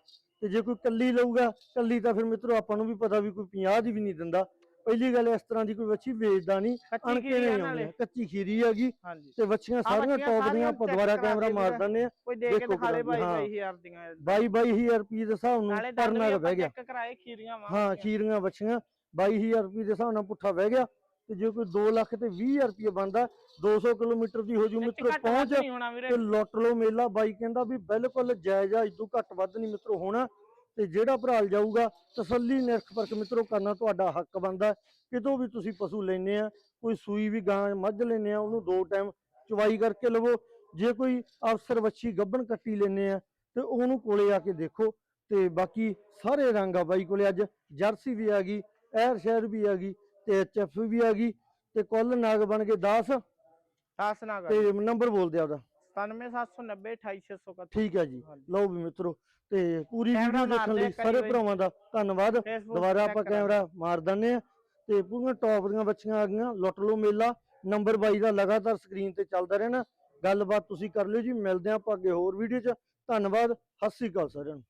ਤੇ ਜੇ ਕੋਈ ਕੱਲੀ ਲਊਗਾ ਕੱਲੀ ਤਾਂ ਫਿਰ ਮਿੱਤਰੋ ਆਪਾਂ ਨੂੰ ਵੀ ਪਤਾ ਵੀ ਕੋਈ 50 ਦੀ ਵੀ ਨਹੀਂ ਦਿੰਦਾ। ਪਹਿਲੀ ਗੱਲ ਇਸ ਤਰ੍ਹਾਂ ਦੀ ਕੋਈ ਬੱਚੀ ਵੇਚਦਾ ਨਹੀਂ ਕੱਚੀ ਅਣਕੇ ਖੀਰੀ ਨਹੀਂ ਆਉਂਦੀ ਕੱਚੀ ਖੀਰੀ ਹੈਗੀ ਤੇ ਬੱਚੀਆਂ ਸਾਰੀਆਂ ਟੌਪ ਦੀਆਂ ਆਪਾਂ ਦੁਬਾਰਾ ਕੈਮਰਾ ਮਾਰ। ਦਿੰਦੇ ਆ। ਕੋਈ ਦੇ ਕੇ ਦੇਖੋ ਹਾਂ। 22000 ਦੀਆਂ। 22 22000 ਰੁਪਏ ਦੇ ਹਿਸਾਬ ਨੂੰ ਨਾਲੇ ਵੀ ਬਹਿ ਗਿਆ। ਚੈੱਕ ਕਰਾਏ ਖੀਰੀਆਂ ਹਾਂ ਖੀਰੀਆਂ ਬੱਚੀਆਂ 22000 ਰੁਪਏ ਦੇ ਹਿਸਾਬ ਨਾਲ ਪੁੱਠਾ ਬਹਿ ਗਿਆ। ਤੇ ਜੇ ਕੋਈ 2 ਲੱਖ ਤੇ 20000 ਰੁਪਏ ਬੰਦਾ 200 ਕਿਲੋਮੀਟਰ ਦੀ ਹੋ ਜੂ ਮਿੱਤਰੋ ਪਹੁੰਚ ਤੇ ਲੁੱਟ ਲਓ ਮੇਲਾ। ਬਾਈ ਕਹਿੰਦਾ ਵੀ ਬਿਲਕੁਲ ਜਾਇਜ਼ ਆ ਇਦੋਂ ਘੱਟ ਵੱਧ ਨਹੀਂ ਮਿੱਤਰੋ ਹੋਣਾ। ਤੇ ਜਿਹੜਾ ਭਰਾ ਜਾਊਗਾ ਤਸੱਲੀ ਨਿਰਖ ਪਰਖ ਮਿੱਤਰੋ ਕਰਨਾ ਤੁਹਾਡਾ ਹੱਕ ਬਣਦਾ। ਕਿਤੋਂ ਵੀ ਤੁਸੀਂ ਪਸ਼ੂ ਲੈਨੇ ਆ ਕੋਈ ਸੂਈ ਵੀ ਗਾਂ ਮੱਝ ਲੈਨੇ ਆ ਉਹਨੂੰ ਦੋ ਟਾਈਮ ਚਵਾਈ ਕਰਕੇ ਲਵੋ। ਜੇ ਕੋਈ ਅਫਸਰ ਵੱਛੀ ਗੱਭਣ ਕੱਟੀ ਲੈਨੇ ਆ ਤੇ ਉਹਨੂੰ ਕੋਲੇ ਆ ਕੇ ਦੇਖੋ। ਤੇ ਬਾਕੀ ਸਾਰੇ ਰੰਗ ਆ ਬਾਈ ਕੋਲੇ। ਅੱਜ ਜਰਸੀ ਵੀ ਆ ਗਈ ਐਰ ਸ਼ਹਿਰ ਵੀ ਆ ਗਈ। ਤੇ ਐਚਐਫ ਵੀ ਆ ਗਈ ਤੇ ਕੁੱਲ ਨਾਗ ਬਣ ਕੇ 10 10 ਨਾ ਕਰ ਤੇ ਨੰਬਰ ਬੋਲ ਦਿਆ ਉਹਦਾ। 97790 28631 ਠੀਕ ਹੈ ਜੀ। ਲਓ ਵੀ ਮਿੱਤਰੋ ਤੇ ਪੂਰੀ ਵੀਡੀਓ ਦੇਖਣ ਲਈ ਸਾਰੇ ਭਰਾਵਾਂ ਦਾ ਧੰਨਵਾਦ। ਦੁਬਾਰਾ ਆਪਾਂ। ਕੈਮਰਾ ਮਾਰ ਦਿੰਨੇ ਆ ਤੇ ਪੂਰੀਆਂ ਟੌਪ ਦੀਆਂ ਬੱਚੀਆਂ ਆ ਗਈਆਂ। ਲੁੱਟ ਲਓ ਮੇਲਾ। ਨੰਬਰ 22 ਦਾ ਲਗਾਤਾਰ ਸਕਰੀਨ ਤੇ ਚੱਲਦਾ ਰਹਿਣਾ। ਗੱਲਬਾਤ ਤੁਸੀਂ ਕਰ ਲਿਓ ਜੀ। ਮਿਲਦੇ ਆਪਾਂ ਅੱਗੇ ਹੋਰ ਵੀਡੀਓ 'ਚ। ਧੰਨਵਾਦ। ਸਤਿ ਸ੍ਰੀ ਅਕਾਲ ਸਾਰਿਆਂ ਨੂੰ।